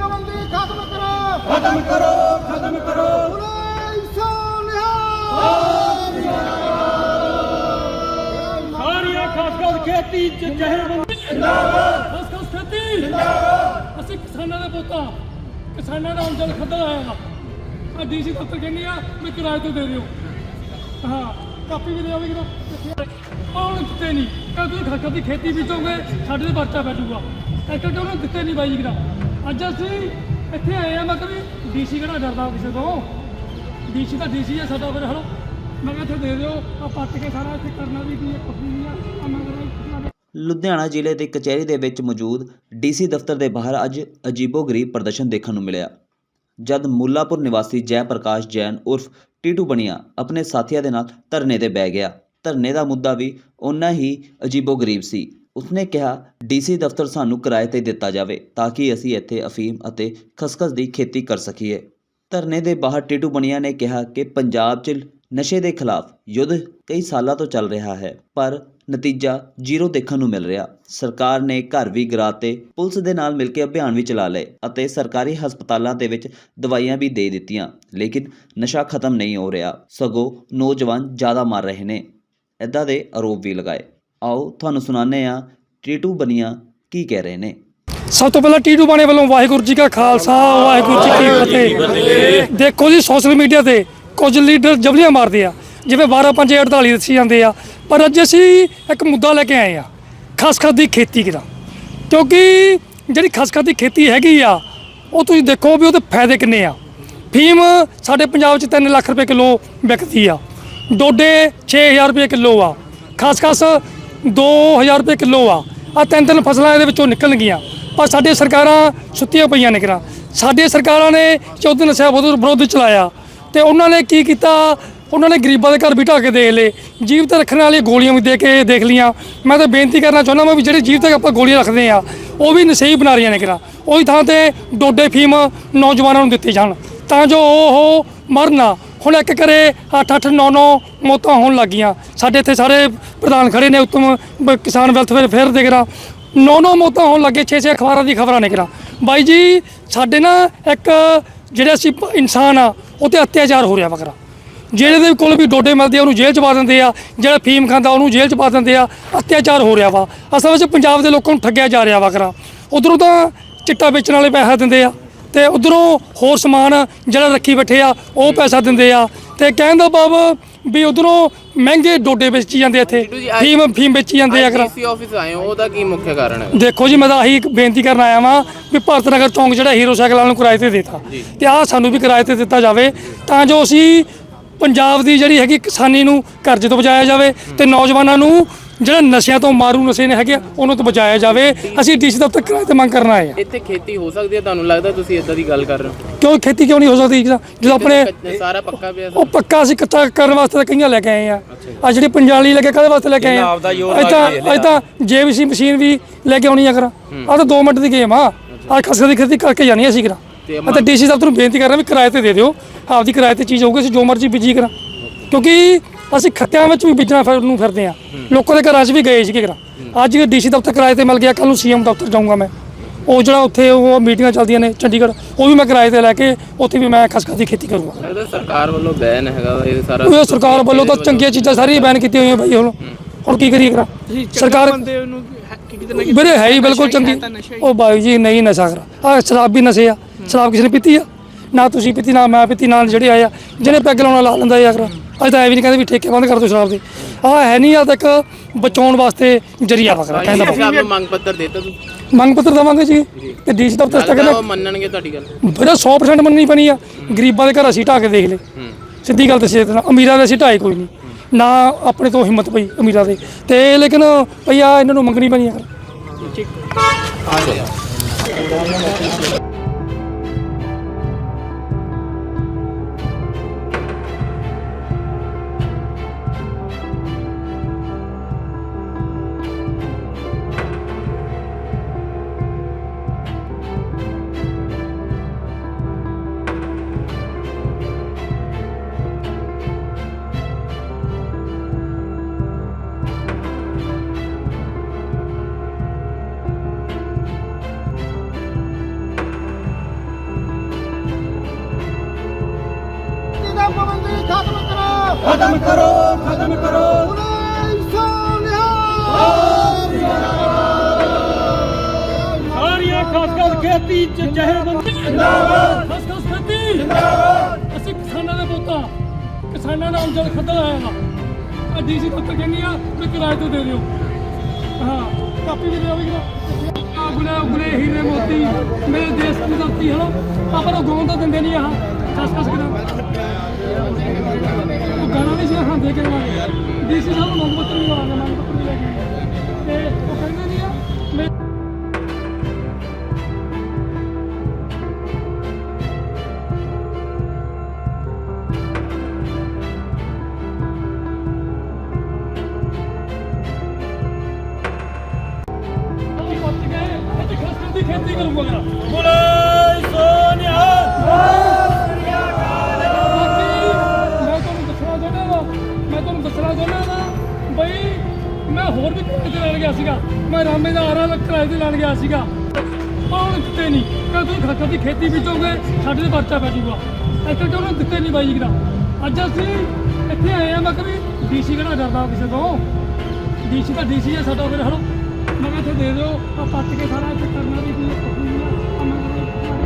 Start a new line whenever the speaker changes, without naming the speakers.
ਪਾਬੰਦੀ ਖਤਮ ਕਰੋ।
ਖਤਮ ਕਰੋ ਖਤਮ ਕਰੋ।
ਬੁਲਾਈ ਸੋਨਿਹਾ
ਸਾਰੀਆਂ ਖਾਸ ਖਾਸ ਖੇਤੀ ਚ ਜ਼ਹਿਰਬੰਦੀ ਜਿੰਦਾਬਾਦ। ਖਾਸ ਖਾਸ ਖੇਤੀ ਜਿੰਦਾਬਾਦ। ਅਸੀਂ ਕਿਸਾਨਾਂ ਦੇ ਪੁੱਤਾਂ। ਕਿਸਾਨਾਂ ਦਾ ਅੰਜਲ ਖੱਦਰ ਆਏਗਾ ਆ ਡੀਸੀ ਦਫ਼ਤਰ ਕਹਿੰਦੇ ਆ ਵੀ ਕਿਰਾਏ ਤੇ ਦੇ ਦਿਓ। ਹਾਂ ਕਾਪੀ ਵੀ ਦੇਓਗੇ ਕਿਦੋਂ ਆਉਣ ਦਿੱਤੇ ਨਹੀਂ ਕਾ ਤੁਸੀਂ ਖਾਸ ਖਾਸ ਦੀ ਖੇਤੀ ਬੀਜੋਗੇ ਸਾਡੇ ਤੇ ਪਰਚਾ ਬੈਠੂਗਾ ਇੱਕ ਤਾਂ ਉਹਨੂੰ ਦਿੱਤੇ ਨਹੀਂ ਬਾਈ ਜੀ ਕਿਰਾ ਅੱਜ ਅਸੀਂ ਇੱਥੇ ਆਏ ਆ ਮਤਲਬ ਡੀਸੀ ਕਿਹੜਾ ਡਰਦਾ ਕਿਸੇ ਤੋਂ? ਡੀਸੀ ਤਾਂ ਡੀਸੀ ਹੈ ਸਾਡਾ ਫਿਰ, ਹਲੋ। ਮੈਂ ਕਿਹਾ ਇੱਥੇ ਦੇ ਦਿਓ ਆ ਪੱਟ ਕੇ ਸਾਰਾ ਇੱਥੇ ਕਰਨਾ ਵੀ ਕੀ ਹੈ ਕੁਝ ਨਹੀਂ ਆ ਆ ਮਗਰ
ਲੁਧਿਆਣਾ ਜ਼ਿਲ੍ਹੇ ਦੇ ਕਚਹਿਰੀ ਦੇ ਵਿੱਚ ਮੌਜੂਦ ਡੀਸੀ ਦਫ਼ਤਰ ਦੇ ਬਾਹਰ ਅੱਜ ਅਜੀਬੋ-ਗਰੀਬ ਪ੍ਰਦਰਸ਼ਨ ਦੇਖਣ ਨੂੰ ਮਿਲਿਆ। ਜਦ ਮੁੱਲਾਪੁਰ ਨਿਵਾਸੀ ਜੈ ਪ੍ਰਕਾਸ਼ ਜੈਨ ਉਰਫ ਟੀਟੂ ਬਣਿਆ ਆਪਣੇ ਸਾਥੀਆਂ ਦੇ ਨਾਲ ਧਰਨੇ ਤੇ ਬਹਿ ਗਿਆ। ਧਰਨੇ ਦਾ ਮੁੱਦਾ ਵੀ ਓਨਾ ਹੀ ਅਜੀਬੋ-ਗਰੀਬ ਸੀ। ਉਸਨੇ ਕਿਹਾ, ਡੀਸੀ ਦਫ਼ਤਰ ਸਾਨੂੰ ਕਿਰਾਏ ਤੇ ਦਿੱਤਾ ਜਾਵੇ ਤਾਂ ਕਿ ਅਸੀਂ ਇੱਥੇ ਅਫੀਮ ਅਤੇ ਖਸਖਸ ਦੀ ਖੇਤੀ ਕਰ ਸਕੀਏ। ਧਰਨੇ ਦੇ ਬਾਹਰ ਟੀਟੂ ਬਣੀਆ ਨੇ ਕਿਹਾ ਕਿ ਪੰਜਾਬ 'ਚ ਨਸ਼ੇ ਦੇ ਖਿਲਾਫ ਯੁੱਧ ਕਈ ਸਾਲਾਂ ਤੋਂ ਚੱਲ ਰਿਹਾ ਹੈ, ਪਰ ਨਤੀਜਾ ਜ਼ੀਰੋ ਦੇਖਣ ਨੂੰ ਮਿਲ ਰਿਹਾ। ਸਰਕਾਰ ਨੇ ਘਰ ਵੀ ਗਿਰਾਤੇ ਪੁਲਿਸ ਦੇ ਨਾਲ ਮਿਲ ਕੇ ਅਭਿਆਨ ਵੀ ਚਲਾ ਲਏ ਅਤੇ ਸਰਕਾਰੀ ਹਸਪਤਾਲਾਂ ਦੇ ਵਿੱਚ ਦਵਾਈਆਂ ਵੀ ਦੇ ਦਿੱਤੀਆਂ, ਲੇਕਿਨ ਨਸ਼ਾ ਖਤਮ ਨਹੀਂ ਹੋ ਰਿਹਾ। ਸਗੋਂ ਨੌਜਵਾਨ ਜ਼ਿਆਦਾ ਮਰ ਰਹੇ ਨੇ। ਇੱਦਾਂ ਦੇ ਆਰੋਪ ਵੀ ਲਗਾਏ। ਆਓ ਤੁਹਾਨੂੰ ਸੁਣਾਉਂਦੇ ਆ ਟੀਟੂ ਬਣੀਆਂ ਕੀ ਕਹਿ ਰਹੇ ਨੇ।
ਸਭ ਤੋਂ ਪਹਿਲਾਂ ਟੀਟੂ ਬਾਣੇ ਵੱਲੋਂ ਵਾਹਿਗੁਰੂ ਜੀ ਕਾ ਖਾਲਸਾ ਵਾਹਿਗੁਰੂ ਜੀ ਕੀ ਫਤਿਹ। ਦੇਖੋ ਜੀ ਸੋਸ਼ਲ ਮੀਡੀਆ ਤੇ ਕੁਝ ਲੀਡਰ ਜਬਲੀਆਂ ਮਾਰਦੇ ਆ ਜਿਵੇਂ 12 5 48 ਦੱਸੀ ਜਾਂਦੇ ਆ। ਪਰ ਅੱਜ ਅਸੀਂ ਇੱਕ ਮੁੱਦਾ ਲੈ ਕੇ ਆਏ ਆ ਖਸਖਸ ਦੀ ਖੇਤੀ ਕਿਦਾ? ਕਿਉਂਕਿ ਜਿਹੜੀ ਖਸਖਸ ਦੀ ਖੇਤੀ ਹੈਗੀ ਆ ਉਹ ਤੁਸੀਂ ਦੇਖੋ ਵੀ ਉਹਦੇ ਫਾਇਦੇ ਕਿੰਨੇ ਆ। ਫੀਮ ਸਾਡੇ ਪੰਜਾਬ 'ਚ 3 ਲੱਖ ਰੁਪਏ ਕਿਲੋ ਵਿਕਦੀ ਆ ਡੋਡੇ 6000 ਰੁਪਏ ਕਿਲੋ ਆ। ਖਸਖਸ 2000 ਰੁਪਏ ਕਿਲੋ ਆ। ਆ ਤਿੰਨ ਤਿੰਨ ਫਸਲਾਂ ਇਹਦੇ ਵਿੱਚੋਂ ਨਿਕਲਣਗੀਆਂ ਪਰ ਸਾਡੇ ਸਰਕਾਰਾਂ ਸੁੱਤੀਆਂ ਪਈਆਂ ਨੇ ਕਿਰਾ। ਸਾਡੇ ਸਰਕਾਰਾਂ ਨੇ ਚੌਧਰੀ ਨਸ਼ਾ ਵਿਰੋਧ ਵਿਰੋਧ ਚਲਾਇਆ। ਤੇ ਉਹਨਾਂ ਨੇ ਕੀ ਕੀਤਾ? ਉਹਨਾਂ ਨੇ ਗਰੀਬਾਂ ਦੇ ਘਰ ਬਿਠਾ ਕੇ ਦੇਖ ਲਏ। ਜੀਵ ਤੇ ਰੱਖਣ ਵਾਲੀ ਗੋਲੀਆਂ ਵੀ ਦੇ ਕੇ ਦੇਖ ਲੀਆਂ ਮੈਂ ਤਾਂ ਬੇਨਤੀ ਕਰਨਾ ਚਾਹੁੰਦਾ ਮੈਂ ਵੀ ਜਿਹੜੇ ਜੀਵ ਤੇ ਆਪਾਂ ਗੋਲੀਆਂ ਰੱਖਦੇ ਆ, ਉਹ ਵੀ ਨਸ਼ੇ ਬਣਾ ਰਹੀਆਂ ਨੇ ਕਿਰਾ। ਉਹੀ ਥਾਂ ਤੇ ਡੋਡੇ ਫੀਮ ਨੌਜਵਾਨਾਂ ਨੂੰ ਦਿੱਤੇ ਜਾਣ। ਤਾਂ ਜੋ ਉਹ ਮਰਨਾ ਹੁਣ ਇੱਕ ਕਰੇ 8 8 9 9 ਮੌਤਾਂ ਹੋਣ ਲੱਗੀਆਂ। ਸਾਡੇ ਇੱਥੇ ਸਾਰੇ ਪ੍ਰਧਾਨ ਖੜੇ ਨੇ, ਉੱਤਮ ਬ- ਕਿਸਾਨ ਵੈਲਫੇਅਰ ਫੇਅਰ ਦੇ ਕਰਾ 9 9 ਮੌਤਾਂ ਹੋਣ ਲੱਗੇ 6 6 ਅਖਬਾਰਾਂ ਦੀ ਖਬਰਾਂ ਨੇ ਬਾਈ ਜੀ, ਸਾਡੇ ਨਾ ਇੱਕ ਜਿਹੜੇ ਅਸੀਂ ਪ- ਇਨਸਾਨ ਆ, ਉਹ ਤੇ ਅਤਿਆਚਾਰ ਹੋ ਰਿਹਾ ਵਗਰਾ ਜਿਹੜੇ ਦੇ ਕੋਲ ਵੀ ਡੋਡੇ ਮਿਲਦੇ ਆ, ਉਹਨੂੰ ਜੇਲ੍ਹ 'ਚ ਪਾ ਦਿੰਦੇ ਆ। ਜਿਹੜਾ ਫੀਮ ਖਾਂਦਾ, ਉਹਨੂੰ ਜੇਲ੍ਹ 'ਚ ਪਾ ਦਿੰਦੇ ਆ। ਅਤਿਆਚਾਰ ਹੋ ਰਿਹਾ ਵਾ। ਅਸਲ ਵਿੱਚ ਪੰਜਾਬ ਦੇ ਲੋਕਾਂ ਨੂੰ ਠੱਗਿਆ ਜਾ ਰਿਹਾ ਵਗਰਾ ਉਧਰੋਂ ਤਾਂ ਚਿੱਟਾ ਵੇਚਣ ਵਾਲੇ ਪੈਸਾ ਦਿੰਦੇ ਆ। ਤੇ ਉਧਰੋਂ ਹੋਰ ਸਮਾਨ ਜਿਹੜਾ ਰੱਖੀ ਬੈਠੇ ਆ ਉਹ ਪੈਸਾ ਦਿੰਦੇ ਆ। ਤੇ ਕਹਿਣ ਦਾ ਭਾਵ ਵੀ ਉਧਰੋਂ ਮਹਿੰਗੇ ਡੋਡੇ ਵੇਚੀ ਜਾਂਦੇ ਇੱਥੇ। ਫੀਮ ਫੀਮ ਵੇਚੀ ਜਾਂਦੇ ਆ ਕਰਾ
ਡੀਸੀ ਆਫਿਸ ਆਏ ਹੋ ਉਹਦਾ ਕੀ ਮੁੱਖ ਕਾਰਨ ਹੈ?
ਦੇਖੋ ਜੀ ਮੈਂ ਤਾਂ ਆਹੀ ਇੱਕ ਬੇਨਤੀ ਕਰਨ ਆਇਆ ਵਾਂ ਵੀ ਭਾਰਤ ਨਗਰ ਚੌਂਕ ਜਿਹੜਾ ਹੀਰੋ ਸਾਈਕਲ ਨੂੰ ਕਿਰਾਏ ਤੇ ਦਿੱਤਾ ਤੇ ਆਹ ਸਾਨੂੰ ਵੀ ਕਿਰਾਏ ਤੇ ਦਿੱਤਾ ਜਾਵੇ ਤਾਂ ਜੋ ਅਸੀਂ ਪੰਜਾਬ ਦੀ ਜਿਹੜੀ ਹੈਗੀ ਕਿਸਾਨੀ ਨੂੰ ਕਰਜ਼ੇ ਤੋਂ ਬਚਾਇਆ ਜਾਵੇ ਤੇ ਨੌਜਵਾਨਾਂ ਨੂੰ ਜਿਹੜਾ ਨਸ਼ਿਆਂ ਤੋਂ ਮਾਰੂ ਨਸ਼ੇ ਨੇ ਹੈਗੇ ਉਹਨਾਂ ਤੋਂ ਬਚਾਇਆ ਜਾਵੇ। ਅਸੀਂ ਡੀਸੀ ਦਫ਼ਤਰ ਕਿਰਾਏ ਤੇ ਮੰਗ ਕਰਨ ਆਏ ਆ।
ਇੱਥੇ ਖੇਤੀ ਹੋ ਸਕਦੀ ਹੈ? ਤੁਹਾਨੂੰ ਲੱਗਦਾ ਤੁਸੀਂ ਇਦਾਂ ਦੀ ਗੱਲ ਕਰ ਰਹੇ ਹੋ?
ਕਿਉਂ ਖੇਤੀ ਕਿਉਂ ਨਹੀਂ ਹੋ ਸਕਦੀ? ਜਦੋਂ ਆਪਣੇ
ਸਾਰਾ ਪੱਕਾ ਪਿਆ
ਉਹ ਪੱਕਾ ਅਸੀਂ ਕੱਚਾ ਕਰਨ ਵਾਸਤੇ ਤਾਂ ਕਈਆਂ ਲੈ ਕੇ ਆਏ ਆ। ਆ ਜਿਹੜੀ ਪੰਜਾਲੀ ਲੈ ਕੇ ਕਾਹਦੇ ਵਾਸਤੇ ਲੈ ਕੇ ਆਏ ਆ? ਅੱਜ ਤਾਂ ਅੱਜ ਤਾਂ ਜੇਬੀਸੀ ਮਸ਼ੀਨ ਵੀ ਲੈ ਕੇ ਆਉਣੀ ਆ ਕਰਾਂ ਆ ਤਾਂ 2 ਮਿੰਟ ਦੀ ਗੇਮ ਆ। ਆ ਖਸਕੇ ਦੀ ਖੇਤੀ ਕਰਕੇ ਜਾਣੀ ਆ ਅਸੀਂ ਕਰਾਂ ਮੈਂ ਤਾਂ ਡੀਸੀ ਸਾਹਿਬ ਨੂੰ ਬੇਨਤੀ ਕਰ ਰਿਹਾ ਵੀ ਕਿਰਾਏ ਤੇ ਦੇ ਦਿਓ। ਆਪਦੀ ਕਿਰਾਏ ਤੇ ਚੀਜ਼ ਹੋਊਗੀ ਅਸੀਂ ਜੋ ਮਰਜ਼ੀ ਬੀਜੀ ਕਰਾਂ। ਕਿਉਂਕਿ ਅਸੀਂ ਖੱਤਿਆਂ ਵਿੱਚ ਵੀ ਬੀਜਣਾ ਫਿਰ ਨੂੰ ਫਿਰਦੇ ਆ ਲੋਕਾਂ ਦੇ ਘਰਾਂ 'ਚ ਵੀ ਗਏ ਸੀਗੇ ਕਰਾਂ ਅੱਜ ਡੀਸੀ ਦਫ਼ਤਰ ਕਿਰਾਏ ਤੇ ਮਿਲ ਗਿਆ ਕੱਲ ਨੂੰ ਸੀਐਮ ਦਫ਼ਤਰ ਜਾਊਂਗਾ ਮੈਂ। ਉਹ ਜਿਹੜਾ ਉੱਥੇ ਉਹ ਮੀਟਿੰਗਾਂ ਚੱਲਦੀਆਂ ਨੇ ਚੰਡੀਗੜ੍ਹ ਉਹ ਵੀ ਮੈਂ ਕਿਰਾਏ ਤੇ ਲੈ ਕੇ ਉੱਥੇ ਵੀ ਮੈਂ ਖਸਖਸ ਦੀ ਖੇਤੀ ਕਰੂੰਗਾ।
ਸਰਕਾਰ ਵੱਲੋਂ ਬੈਨ ਹੈਗਾ ਇਹ ਸਾਰਾ
ਉਹ ਸਰਕਾਰ ਵੱਲੋਂ ਤਾਂ ਚੰਗੀਆਂ ਚੀਜ਼ਾਂ ਸਾਰੀਆਂ ਬੈਨ ਕੀਤੀਆਂ ਹੋਈਆਂ ਬਾਈ ਹੁਣ ਹੁਣ ਕੀ ਕਰੀਏ ਕਰਾਂ ਸਰਕਾਰ ਵੀਰੇ ਹੈ ਹੀ ਬਿਲਕੁਲ ਚੰਗੀ। ਉਹ ਬਾਈ ਜੀ ਨਹੀਂ ਨਸ਼ਾ ਕਰਾ ਆ ਸ਼ਰਾਬ ਵੀ ਨਸ਼ੇ ਆ। ਸ਼ਰਾਬ ਕਿਸੇ ਨੇ ਪੀਤੀ ਆ। ਨਾ ਤੁਸੀਂ ਪੀਤੀ ਨਾ ਮੈਂ ਪੀਤੀ ਨਾਲ ਜਿਹੜੇ ਆਏ ਆ। ਜਿਹਨੇ ਪੈਗ ਲਾਉਣਾ ਲਾ ਲੈਂਦਾ ਯਾਰ ਅੱਜ ਤਾਂ ਐ ਵੀ ਨਹੀਂ ਕਹਿੰਦੇ ਵੀ ਠੇਕੇ ਬੰਦ ਕਰ ਦਿਓ ਸ਼ਰਾਬ ਦੇ। ਆ ਹੈ ਨਹੀਂ ਆ ਤੱਕ ਬਚਾਉਣ ਵਾਸਤੇ ਜਰੀਆ ਵਗਰਾ ਕਹਿੰਦਾ
ਡੀਸੀ ਸਾਹਿਬ ਨੂੰ ਮੰਗ ਪੱਤਰ ਦੇਤਾ ਤੁਸੀਂ
ਮੰਗ ਪੱਤਰ ਦਵਾਂਗੇ ਜੀ। ਤੇ ਡੀਸੀ ਦਫ਼ਤਰ ਤੱਕ
ਲੱਗਦਾ ਉਹ ਮੰਨਣਗੇ ਤੁਹਾਡੀ ਗੱਲ।
ਵੀਰੇ 100% ਮੰਨਣੀ ਪੈਣੀ ਆ। ਗਰੀਬਾਂ ਦੇ ਘਰ ਅਸੀਂ ਢਾਹ ਕੇ ਦੇਖ ਲਏ ਸਿੱਧੀ ਗੱਲ ਦੱਸੀਏ ਤਾਂ ਅਮੀਰਾਂ ਦੇ ਅਸੀਂ ਢਾਏ ਕੋਈ ਨਹੀਂ। ਨਾ ਆਪਣੇ ਤੋਂ ਹਿੰਮਤ ਪਈ ਅਮੀਰਾਂ ਦੇ। ਤੇ ਲੇਕਿਨ ਭਈਆ ਇਹਨਾਂ ਨੂੰ ਮੰਗਣੀ ਪੈਣੀ ਆ।
ਖਤਮ ਕਰੋ ਖਤਮ ਕਰੋ। ਸਾਰੀਆਂ ਖਾਸ ਖਾਸ ਖੇਤੀ ਚ ਜਿੰਦਾਬਾਦ।
ਖਸ ਖਸ ਖੇਤੀ। ਜਿੰਦਾਬਾਦ। ਅਸੀਂ ਕਿਸਾਨਾਂ ਦੇ ਪੁੱਤਾਂ। ਕਿਸਾਨਾਂ ਦਾ ਅੰਜਲ ਖੱਦਲ ਆਇਆ ਆ ਡੀਸੀ ਦਫ਼ਤਰ ਕਹਿੰਦੀ ਆ ਵੀ ਕਿਰਾਏ ਤੋਂ ਦੇ ਦਿਓ। ਹਾਂ ਕਾਪੀ ਵੀ ਦਿਓ ਵੀ ਆ ਗੁਲੇ ਗੁਲੇ ਹੀਰੇ ਮੋਤੀ। ਮੇਰੇ ਦੇਸ਼ ਦੀ ਧਰਤੀ ਹਲੋ ਆਪਾਂ ਨੂੰ ਗੋਂ ਤਾਂ ਦਿੰਦੇ ਨਹੀਂ ਆਹ ਖਸ ਖਸ ਕਰਾ ਉਹ ਗਾਣਾ ਨਹੀਂ ਸੀ ਹਾਂ ਦੇ ਕੇ ਲਵਾਂਗੇ ਡੀਸੀ ਸਾਹਿਬ ਨੂੰ ਮੰਗ ਪੱਤਰ ਵੀ ਲਵਾਂਗੇ ਮੰਗ ਪੱਤਰ ਵੀ ਲੈ ਕੇ ਆਏ। ਤੇ ਉਹ ਕਹਿੰਦੇ ਨਹੀਂ ਆ, ਮੈਂ ਅਸੀਂ ਪੱਤ ਗਏ ਅੱਜ ਖਸਮ ਦੀ ਖੇਤੀ ਕਰੂੰਗਾ। ਮੇਰਾ
ਬੋਲੇ।
ਤੁਹਾਨੂੰ ਦੱਸਣਾ ਚਾਹੁੰਦਾ ਵਾ, ਬਈ ਮੈਂ ਹੋਰ ਵੀ ਕਿਤੇ ਲੈਣ ਗਿਆ ਸੀਗਾ। ਮੈਂ ਰਾਮੇ ਦਾ ਆਰਾ ਲੱਖ ਕਿਰਾਏ ਤੇ ਲੈਣ ਗਿਆ ਸੀਗਾ। ਪਾਉਣ ਦਿੱਤੇ ਨਹੀਂ ਕਿ ਤੁਸੀਂ ਖਾਤਾ ਦੀ ਖੇਤੀ ਵਿੱਚੋਂਗੇ ਸਾਡੇ ਤੇ ਪਰਚਾ ਪੈ ਜਾਊਗਾ। ਇੱਥੇ ਤੇ ਉਹਨੂੰ ਦਿੱਤੇ ਨਹੀਂ ਬਾਈ ਜੀ ਦਾ ਅੱਜ ਅਸੀਂ ਇੱਥੇ ਆਏ ਆ ਮੈਂ ਕਿ ਵੀ ਡੀਸੀ ਕਿਹੜਾ ਡਰਦਾ ਕਿਸੇ ਤੋਂ? ਡੀਸੀ ਤਾਂ ਡੀਸੀ ਹੈ ਸਾਡਾ ਫਿਰ ਹਲੋ ਮੈਂ ਕਿਹਾ ਇੱਥੇ ਦੇ ਦਿਓ ਆ ਪੱਟ ਕੇ ਸਾਰਾ ਇੱਥੇ ਕਰਨਾ ਵੀ ਕੋਈ